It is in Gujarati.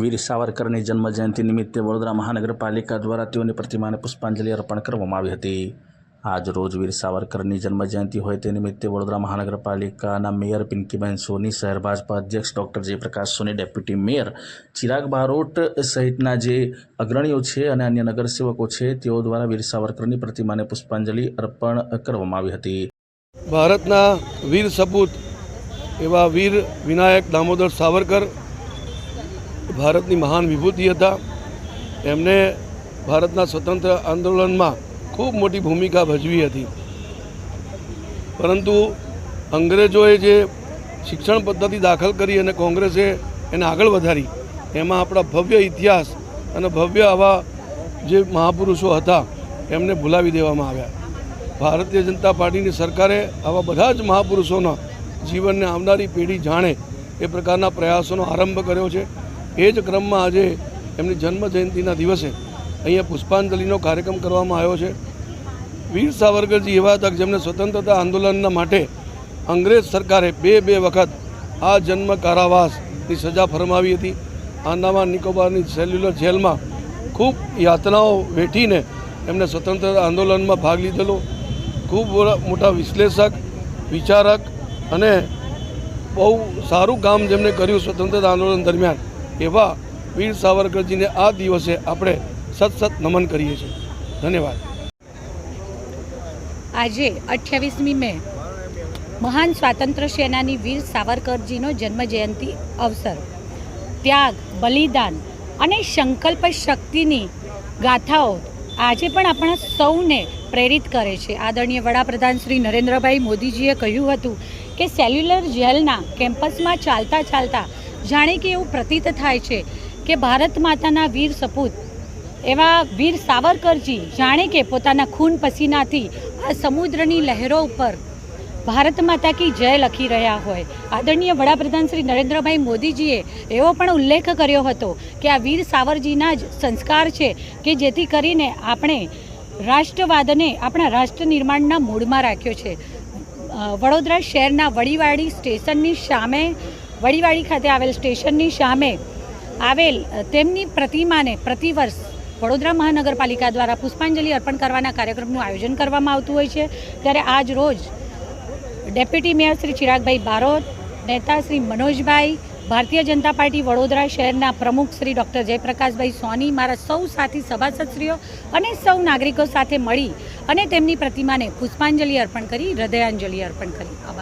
વીર સાવરકરની જન્મજયંતિ નિમિત્તે વડોદરા મહાનગરપાલિકા દ્વારા તેઓની પ્રતિમાને પુષ્પાંજલિ અર્પણ કરવામાં આવી હતી. આજ રોજ વીર સાવરકરની જન્મજયંતિ હોય તે નિમિત્તે વડોદરા મહાનગરપાલિકાના મેયર પિંકીબેન સોની, શહેર ભાજપા અધ્યક્ષ doctor Jayprakash Soni, deputy mayor Chirag Barot સહિતના જે અગ્રણીઓ છે અને અન્ય નગરસેવકો છે, તેઓ દ્વારા વીર સાવરકરની પ્રતિમાને પુષ્પાંજલિ અર્પણ કરવામાં આવી હતી. ભારતના વીર સપૂત એવા વીર વિનાયક દામોદર સાવરકર ભારતની મહાન વિભૂતિ હતા. એમને ભારતના સ્વતંત્ર આંદોલનમાં ખૂબ મોટી ભૂમિકા ભજવી હતી. પરંતુ અંગ્રેજોએ જે શિક્ષણ પદ્ધતિ દાખલ કરી અને કોંગ્રેસે એને આગળ વધારી, એમાં આપણા ભવ્ય ઇતિહાસ અને ભવ્ય આવા જે મહાપુરુષો હતા, એમને ભૂલાવી દેવામાં આવ્યા. ભારતીય જનતા પાર્ટીની સરકારે આવા બધા જ મહાપુરુષોના જીવનને આવનારી પેઢી જાણે એ પ્રકારના પ્રયાસોનો આરંભ કર્યો છે. એ જ ક્રમમાં આજે એમની જન્મ જયંતિના દિવસે અહીંયા પુષ્પાંજલિનો કાર્યક્રમ કરવામાં આવ્યો છે. વીર સાવરકરજી એવા હતા જેમને સ્વતંત્રતા આંદોલનના માટે અંગ્રેજ સરકારે બે બે વખત આ જન્મ કારાવાસની સજા ફરમાવી હતી. આંદામાન નિકોબારની સેલ્યુલર જેલમાં ખૂબ યાતનાઓ વેઠીને એમને સ્વતંત્રતા આંદોલનમાં ભાગ લીધેલો. ખૂબ મોટા વિશ્લેષક, વિચારક અને બહુ સારું કામ જેમણે કર્યું સ્વતંત્રતા આંદોલન દરમિયાન. એવા વીર સાવરકરજીને આ દિવસે આપણે સત સત નમન કરીએ છીએ. ધન્યવાદ. આજે અઠ્યાવીસમી મે મહાન સ્વાતંત્ર્ય સેનાની વીર સાવરકરજીનો જન્મજયંતિ અવસર. ત્યાગ, બલિદાન અને સંકલ્પ શક્તિની ગાથાઓ આજે પણ આપણા સૌને પ્રેરિત કરે છે. આદરણીય વડાપ્રધાન શ્રી નરેન્દ્રભાઈ મોદીજીએ કહ્યું હતું કે સેલ્યુલર જેલના કેમ્પસમાં ચાલતા ચાલતા જાણે કે એવું પ્રતીત થાય છે કે ભારત માતાના વીર સપૂત એવા વીર સાવરકરજી જાણે કે પોતાના ખૂન પસીનાથી આ સમુદ્રની લહેરો ઉપર ભારત માતા કી જય લખી રહ્યા હોય. આદરણીય વડાપ્રધાન શ્રી નરેન્દ્રભાઈ મોદીજીએ એવો પણ ઉલ્લેખ કર્યો હતો કે આ વીર સાવરજીના જ સંસ્કાર છે કે જેથી કરીને આપણે રાષ્ટ્રવાદને આપણા રાષ્ટ્ર નિર્માણના મૂળમાં રાખ્યો છે. વડોદરા શહેરના વડીવાડી સ્ટેશનની સામે વડીવાડી ખાતે આવેલ સ્ટેશનની સામે આવેલ તેમની પ્રતિમાને પ્રતિવર્ષ વડોદરા મહાનગરપાલિકા દ્વારા પુષ્પાંજલિ અર્પણ કરવાના કાર્યક્રમનું આયોજન કરવામાં આવતું હોય છે. ત્યારે આજ રોજ ડેપ્યુટી મેયર શ્રી ચિરાગભાઈ બારોટ, નેતા શ્રી મનોજભાઈ, ભારતીય જનતા પાર્ટી વડોદરા શહેરના પ્રમુખ શ્રી ડૉક્ટર જયપ્રકાશભાઈ સોની, મારા સૌ સાથી સભાસદશ્રીઓ અને સૌ નાગરિકો સાથે મળી અને તેમની પ્રતિમાને પુષ્પાંજલિ અર્પણ કરી, હૃદયાંજલિ અર્પણ કરી. આભાર.